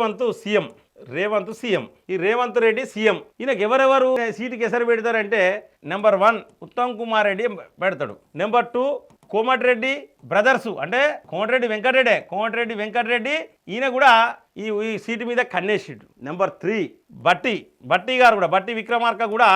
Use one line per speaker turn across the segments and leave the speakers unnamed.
Revanth CM. Revanth CM. ఈ Revanth Reddy CM. ఈయనకి ఎవరెవరు సీటుకి ఎసరు పెడతారంటే నెంబర్ వన్ ఉత్తమ్ కుమార్ రెడ్డి పెడతాడు. Number two Komatireddy brothers. అంటే కోమటిరెడ్డి వెంకటరెడ్డి. కోమటిరెడ్డి వెంకటరెడ్డి ఈయన కూడా ఈ ఈ సీటు మీద కన్నేసిడు. నెంబర్ త్రీ బట్టి బట్టి గారు కూడా బట్టి విక్రమార్క కూడా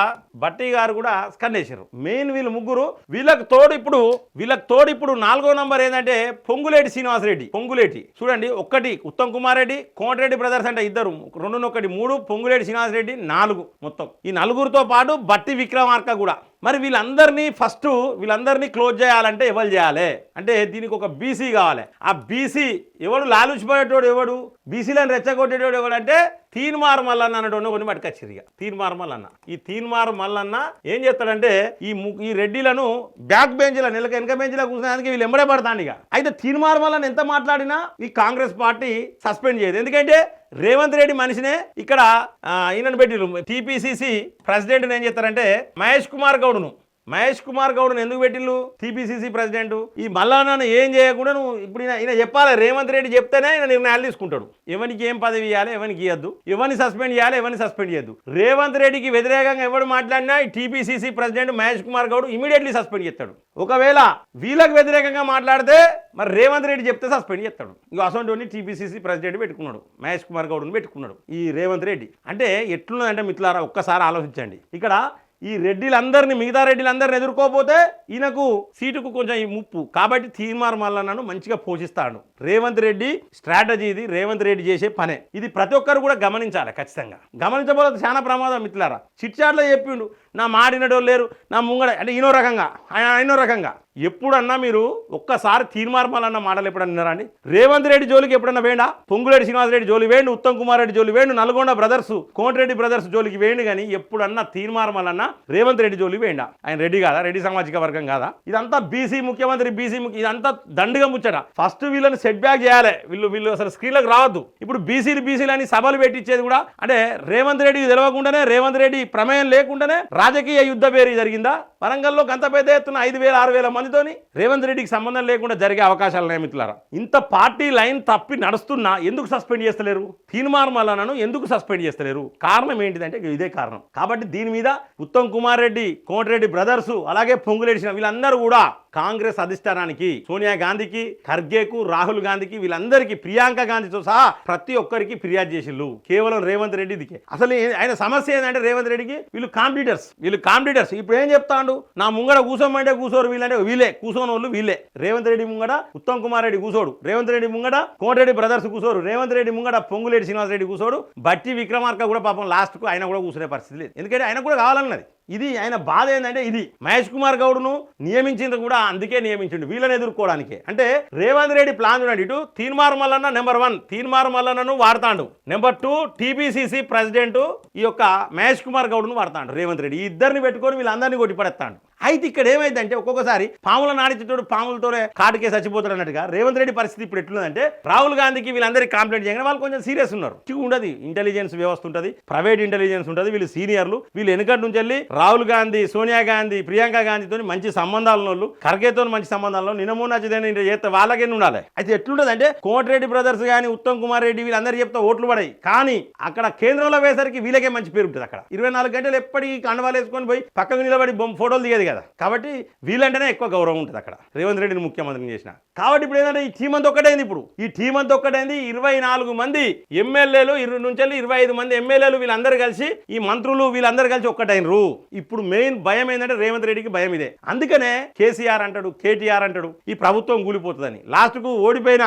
బట్టి గారు కూడా కన్నేసారు మెయిన్ వీళ్ళు ముగ్గురు వీళ్ళకి తోడు ఇప్పుడు వీళ్ళకి తోడు ఇప్పుడు నాలుగో నంబర్ ఏంటంటే పొంగులేటి శ్రీనివాసరెడ్డి పొంగులేటి. చూడండి ఒక్కటి ఉత్తమ్ కుమార్ రెడ్డి కోమటిరెడ్డి బ్రదర్స్ అంటే ఇద్దరు రెండు ఒకటి మూడు పొంగులేటి శ్రీనివాసరెడ్డి నాలుగు మొత్తం. ఈ నలుగురితో పాటు బట్టి విక్రమార్క కూడా. మరి వీళ్ళందరినీ ఫస్ట్ వీళ్ళందరినీ క్లోజ్ చేయాలంటే ఎవరు చేయాలి? అంటే దీనికి ఒక బీసీ కావాలి. ఆ బీసీ ఎవడు లాలుచిపోయేటోడు ఎవడు? బీసీలను రెచ్చగొట్టేటోడు ఎవడంటే తీన్మార్ మల్లన్న అన్నటువంటి కొన్ని పట్టుకొచ్చారు ఇక. తీన్మార్ మల్లన్న. ఈ తీన్మార్ మల్లన్న ఏం చేస్తాడంటే ఈ ము- ఈ రెడ్డిలను బ్యాక్ బెంచ్ల నెలక వెనక బెంచ్లో కూర్చునేందుకు వీళ్ళు ఎంబడే పడతాను ఇక. అయితే తీన్మార్ మల్లన్న ఎంత మాట్లాడినా ఈ కాంగ్రెస్ పార్టీ సస్పెండ్ చేయదు. ఎందుకంటే రేవంత్ రెడ్డి మనిషినే ఇక్కడ ఈయనను పెట్టిరు టీపీసీసీ ప్రెసిడెంట్ ఏం చేస్తారంటే మహేష్ కుమార్ గౌడ్ను. మహేష్ కుమార్ గౌడ్ని ఎందుకు పెట్టిల్లు? TPCC president. ఈ మల్లానాను ఏం చేయకుండా నువ్వు ఇప్పుడు ఈయన చెప్పాలి? రేవంత్ రెడ్డి చెప్తేనే ఈయన నిర్ణయాలు తీసుకుంటాడు. ఎవరికి ఏం పదవి ఇవ్వాలి ఎవరికి ఇవ్వద్దు ఎవరిని సస్పెండ్ చేయాలి ఎవరిని సస్పెండ్ చేయద్దు. రేవంత్ రెడ్డికి వ్యతిరేకంగా ఎవడు మాట్లాడినా ఈ TPCC president Mahesh Kumar Goud immediately suspend చేస్తాడు. ఒకవేళ వీళ్ళకి వ్యతిరేకంగా మాట్లాడితే మరి రేవంత్ రెడ్డి చెప్తే సస్పెండ్ చేస్తాడు. ఇంకో అసొంటి టీపీసీసీ ప్రెసిడెంట్ పెట్టుకున్నాడు. మహేష్ కుమార్ గౌడ్ని పెట్టుకున్నాడు ఈ రేవంత్ రెడ్డి. అంటే ఎట్లున్నదంటే మిత్రులారా ఒక్కసారి ఆలోచించండి. ఇక్కడ ఈ రెడ్డిలందరినీ మిగతా రెడ్డిలందరిని ఎదుర్కోపోతే ఈయనకు సీటుకు కొంచెం ఈ ముప్పు. కాబట్టి తీర్మార్ మల్లన్నను మంచిగా పోషిస్తాడు. రేవంత్ రెడ్డి స్ట్రాటజీ ఇది రేవంత్ రెడ్డి చేసే పనే. ఇది ప్రతి ఒక్కరు కూడా గమనించాలి ఖచ్చితంగా. గమనించబోతే చాలా ప్రమాదం మిత్రులారా. చిట్చాట్లో చెప్పిండు నా మాడినడోళ్ళు లేరు నా ముంగడ అంటే ఈనో రకంగా ఆయన ఎన్నో రకంగా. ఎప్పుడన్నా మీరు ఒక్కసారి తీర్మార్మాలన్న మాటలు ఎప్పుడన్నా అండి? రేవంత్ రెడ్డి జోలికి ఎప్పుడన్నా వేండా పొంగులేడి శ్రీనివాసరెడ్డి జోలి వేండు ఉత్తమ్ కుమార్ రెడ్డి జోలి వేండు నల్గొండ బ్రదర్స్ కోమటిరెడ్డి బ్రదర్స్ జోలికి వేండు కానీ ఎప్పుడన్నా తీర్మార్మాలన్న రేవంత్ రెడ్డి జోలికి వేండా ఆయన రెడ్డి కాదా? రెడ్డి సామాజిక వర్గం కాదా? ఇదంతా బీసీ ముఖ్యమంత్రి బీసీ ముఖ్య ఇదంతా దండుగా ముచ్చట. ఫస్ట్ వీళ్ళని సెట్ బ్యాక్ చేయాలి. వీళ్ళు వీళ్ళు అసలు స్క్రీన్లకు రావద్దు. ఇప్పుడు బీసీలు బీసీలు అని సభలు పెట్టించేది కూడా అంటే రేవంత్ రెడ్డి తెలియకుండానే రేవంత్ రెడ్డి ప్రమేయం లేకుండానే రాజకీయ యుద్ధ పేరు జరిగిందా? వరంగల్లో గంత పెద్ద ఎత్తున ఐదు వేల ఆరు వేల మందితోని రేవంత్ రెడ్డికి సంబంధం లేకుండా జరిగే అవకాశాలు నియమితులారా ఇంత పార్టీ లైన్ తప్పి నడుస్తున్నా ఎందుకు సస్పెండ్ చేస్తలేరు? తీర్మార్మలను ఎందుకు సస్పెండ్ చేస్తలేరు? కారణం ఏంటిదంటే ఇదే కారణం. కాబట్టి దీని మీద ఉత్తమ్ కుమార్ రెడ్డి కోమటిరెడ్డి బ్రదర్స్ అలాగే పొంగులేడి వీళ్ళందరూ కూడా కాంగ్రెస్ అధిష్టానానికి సోనియా గాంధీకి ఖర్గేకు రాహుల్ గాంధీకి వీళ్ళందరికీ ప్రియాంక గాంధీతో సహా ప్రతి ఒక్కరికి ఫిర్యాదు చేసిళ్ళు. కేవలం రేవంత్ రెడ్డిదికే. అసలు ఆయన సమస్య ఏంటంటే రేవంత్ రెడ్డికి వీళ్ళు కాంప్యూటర్స్ వీళ్ళు కాంపిటీటర్స్. ఇప్పుడు ఏం చెప్తాండు? నా ముంగడ కూసోమంటే కూసోరు వీళ్ళంటే వీళ్ళే. కూసోని వాళ్ళు. వీళ్ళే రేవంత్ రెడ్డి ముంగడ ఉత్తమ్ కుమార్ రెడ్డి కూసోడు. రేవంత్ రెడ్డి ముంగడ కోమటిరెడ్డి బ్రదర్స్ కూసోరు. రేవంత్ రెడ్డి ముంగడ పొంగులేడి శ్రీనివాస్ రెడ్డి కూసోడు. బట్టి విక్రమార్క కూడా పాపం లాస్ట్కు ఆయన కూడా కూర్చునే పరిస్థితి లేదు. ఎందుకంటే ఆయన కూడా కావాలన్నది. ఇది ఆయన బాధ ఏంటంటే ఇది మహేష్ కుమార్ గౌడ్ను నియమించింది కూడా అందుకే నియమించిండు వీళ్ళని ఎదుర్కోవడానికి. అంటే రేవంత్ రెడ్డి ప్లాన్ చూడండి ఇటు తీన్మార్ మల్లన్న నెంబర్ వన్ తీన్మార్ మల్లన్నను వాడతాడు. నెంబర్ టూ టీపీసీసీ ప్రెసిడెంట్ ఈ యొక్క మహేష్ కుమార్ గౌడ్ను వాడతాడు రేవంత్ రెడ్డి. ఈ ఇద్దరిని పెట్టుకొని వీళ్ళందరినీ కొట్టి పడేస్తాడు అయితే ఇక్కడ ఏమైందంటే ఒక్కొక్కసారి పాముల నాడిచేటోడు పాములతోనే కాటుకే చచ్చిపోతాడు అన్నట్టుగా రేవంత్ రెడ్డి పరిస్థితి ఇప్పుడు ఎట్లుందంటే రాహుల్ గాంధీకి వీళ్ళందరికీ కంప్లైంట్ చేయగానే వాళ్ళు కొంచెం సీరియస్ ఉన్నారు. ఉండదు ఇంటెలిజెన్స్ వ్యవస్థ ఉంటుంది ప్రైవేట్ ఇంటెలిజెన్స్ ఉంటుంది వీళ్ళు సీనియర్లు. వీళ్ళు వెనుకటి నుంచి వెళ్ళి రాహుల్ గాంధీ సోనియా గాంధీ ప్రియాంక గాంధీతో మంచి సంబంధాలు వాళ్ళు ఖర్గేతో మంచి సంబంధాలు నినమో నచ్చదని చేస్తే వాళ్ళకే ఉండాలి? అయితే ఎట్లుంటదంటే అంటే కోమటిరెడ్డి బ్రదర్స్ కానీ ఉత్తమ్ కుమార్ రెడ్డి వీళ్ళందరూ చెప్తే ఓట్లు పడాయి. కానీ అక్కడ కేంద్రంలో వేసరికి వీళ్ళకే మంచి పేరు ఉంటుంది అక్కడ. ఇరవై నాలుగు గంటలు ఎప్పటికీ కండవాలు వేసుకొని పోయి పక్కకు నిలబడి బొమ్మ ఫోటోలు దిగేది కదా. కాబట్టి వీళ్ళంటేనే ఎక్కువ గౌరవం ఉంటుంది అక్కడ. రేవంత్ రెడ్డిని ముఖ్యమంత్రిని చేసిన. కాబట్టి ఇప్పుడు ఏంటంటే ఈ టీం అంతా ఒక్కటైంది ఇప్పుడు. ఈ టీం అంతా ఒక్కటైంది ఇరవై నాలుగు మంది ఎమ్మెల్యేలు ఇరవై నుంచి ఇరవై ఐదు మంది ఎమ్మెల్యేలు వీళ్ళందరూ కలిసి ఈ మంత్రులు వీళ్ళందరూ కలిసి ఒక్కటైనరు. ఇప్పుడు మెయిన్ భయం ఏంటంటే రేవంత్ రెడ్డికి భయం ఇదే. అందుకనే కేసీఆర్ అంటాడు కేటీఆర్ అంటాడు ఈ ప్రభుత్వం కూలిపోతుందని. లాస్ట్కు ఓడిపోయిన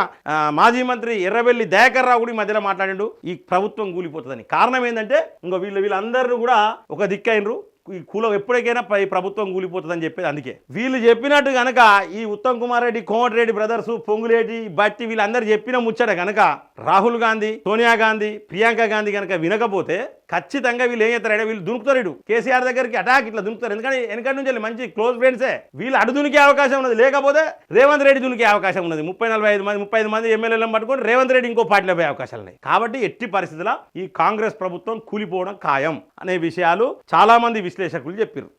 మాజీ మంత్రి ఎర్రబెల్లి దయాకర్ రావు కూడా ఈ మధ్యలో మాట్లాడిండు ఈ ప్రభుత్వం కూలిపోతుందని. కారణం ఏంటంటే ఇంకో వీళ్ళు వీళ్ళందరూ కూడా ఒక దిక్కైనరు. ఈ కులం ఎప్పటికైనా పై ప్రభుత్వం కూలిపోతుందని చెప్పేది అందుకే. వీళ్ళు చెప్పినట్టు గనక ఈ ఉత్తమ్ కుమార్ రెడ్డి కోమటిరెడ్డి బ్రదర్స్ పొంగులేటి బట్టి వీళ్ళందరూ చెప్పిన ముచ్చట కనుక రాహుల్ గాంధీ సోనియా గాంధీ ప్రియాంక గాంధీ కనుక వినకపోతే ఖచ్చితంగా వీళ్ళు ఏం చేస్తారంటే వీళ్ళు దునుకుతారు కేసీఆర్ దగ్గరికి అటాక్ ఇట్లా దునుకుతారు. ఎందుకంటే వెనకటి నుంచి మంచి క్లోజ్ ఫ్రెండ్సే వీళ్ళు అడు దునికే అవకాశం ఉన్నది. లేకపోతే రేవంత్ రెడ్డి దునికే అవకాశం ఉన్నది. ముప్పై నలభై ఐదు మంది ముప్పై ఐదు మంది ఎమ్మెల్యేలను పట్టుకొని రేవంత్ రెడ్డి ఇంకో పార్టీలో పోయే అవకాశాలు ఉన్నాయి. కాబట్టి ఎట్టి పరిస్థితుల ఈ కాంగ్రెస్ ప్రభుత్వం కూలిపోవడం ఖాయం అనే విషయాలు చాలామంది విశ్లేషకులు చెప్పారు